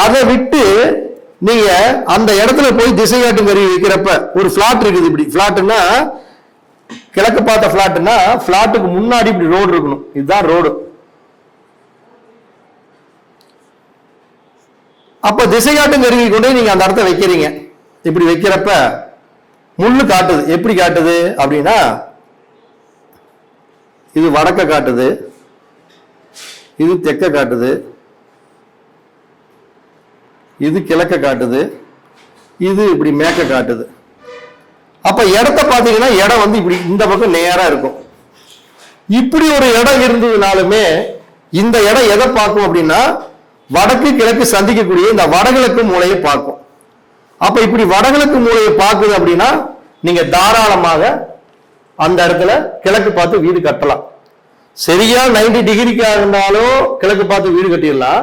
அதை விட்டு நீங்க அந்த இடத்துல போய் திசை காட்டும் கருவி வைக்கிறப்ப ஒரு பிளாட் இருக்குது இப்படி. பிளாட்னா கிழக்கு பார்த்த பிளாட்னா பிளாட்டுக்கு முன்னாடி இப்படி ரோடு இருக்கணும். இதுதான் ரோடு அப்ப திசை காட்டும் கருவி கொண்டு நீங்க அந்த இடத்த வைக்கிறீங்க. இப்படி வைக்கிறப்ப முள்ளு காட்டுது. எப்படி காட்டுது அப்படின்னா இது வடக்க காட்டுது. இது தெக்க காட்டுது. இது கிழக்க காட்டுது இது இப்படி மேக்க காட்டுது. அப்ப இடத்த பார்த்தீங்கன்னா இடம் வந்து இப்படி இந்த பக்கம் நேராக இருக்கும். இப்படி ஒரு இடம் இருந்ததுனாலுமே இந்த இடம் எதை பார்க்கும் அப்படின்னா வடக்கு கிழக்கு சந்திக்கக்கூடிய இந்த வடகிழக்கு மூலையை பார்க்கும். அப்ப இப்படி வடகிழக்கு மூலையை பார்க்குது அப்படின்னா நீங்க தாராளமாக அந்த இடத்துல கிழக்கு பார்த்து வீடு கட்டலாம். சரியா நைன்டி டிகிரிக்காக இருந்தாலும் கிழக்கு பார்த்து வீடு கட்டிடலாம்.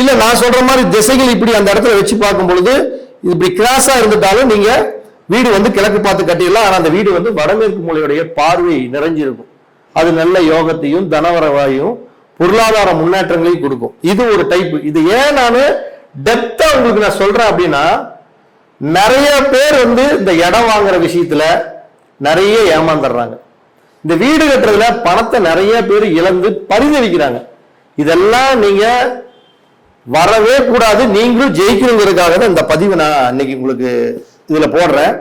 இல்ல நான் சொல்ற மாதிரி திசைகள் இப்படி அந்த இடத்துல வச்சு பார்க்கும் பொழுது இது இப்படி கிராஸா இருந்துட்டாலும் நீங்க வீடு வந்து கிழக்கு பார்த்து கட்டிடலாம். ஆனா அந்த வீடு வந்து வடமேற்கு மூலையுடைய பார்வை நிறைஞ்சிருக்கும். அது நல்ல யோகத்தையும் தனவரவாயும் பொருளாதார முன்னேற்றங்களையும் கொடுக்கும். இது ஒரு டைப் இது ஏன் நான் டெப்தா உங்களுக்கு நான் சொல்றேன் அப்படின்னா நிறைய பேர் வந்து இந்த இடம் வாங்குற விஷயத்துல நிறைய ஏமாந்துடுறாங்க. இந்த வீடு கட்டுறதுல பணத்தை நிறைய பேர் இழந்து பரிதவிக்கிறாங்க. இதெல்லாம் நீங்க வரவே கூடாது. நீங்களும் ஜெயிக்கணுங்கிறதுக்காக தான் இந்த பதிவை நான் இன்னைக்கு உங்களுக்கு இதில் போடுறேன்.